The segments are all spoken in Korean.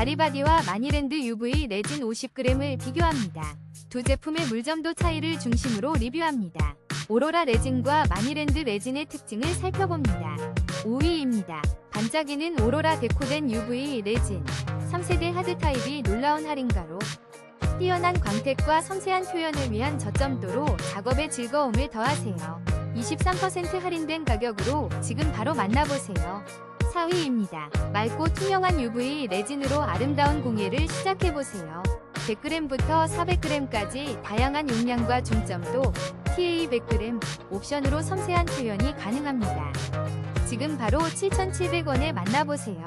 바리바디와 마니랜드 UV 레진 50g을 비교합니다. 두 제품의 물점도 차이를 중심으로 리뷰합니다. 오로라 레진과 마니랜드 레진의 특징을 살펴봅니다. 5위입니다. 반짝이는 오로라 데코된 UV 레진 3세대 하드 타입이 놀라운 할인가로 뛰어난 광택과 섬세한 표현을 위한 저점도로 작업의 즐거움을 더하세요. 23% 할인된 가격으로 지금 바로 만나보세요. 4위입니다. 맑고 투명한 UV 레진으로 아름다운 공예를 시작해보세요. 100g부터 400g까지 다양한 용량과 중점도 TA 100g 옵션으로 섬세한 표현이 가능합니다. 지금 바로 7,700원에 만나보세요.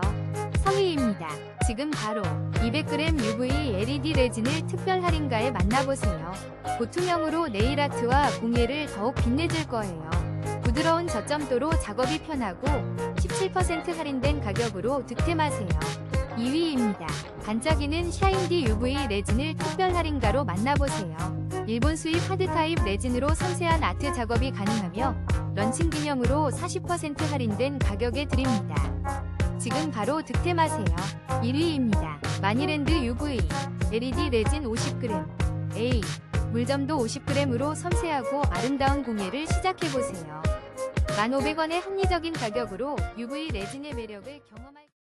성의입니다. 지금 바로 200g UV LED 레진을 특별 할인가에 만나보세요. 고투명으로 네일 아트와 공예를 더욱 빛내줄 거예요. 부드러운 저점도로 작업이 편하고 17% 할인된 가격으로 득템하세요. 2위입니다. 반짝이는 샤인디 UV 레진을 특별 할인가로 만나보세요. 일본 수입 하드 타입 레진으로 섬세한 아트 작업이 가능하며 런칭 기념으로 40% 할인된 가격에 드립니다. 지금 바로 득템하세요. 1위입니다. 마니랜드 UV LED 레진 50g A 물점도 50g으로 섬세하고 아름다운 공예를 시작해보세요. 1,500원의 합리적인 가격으로 UV 레진의 매력을 경험할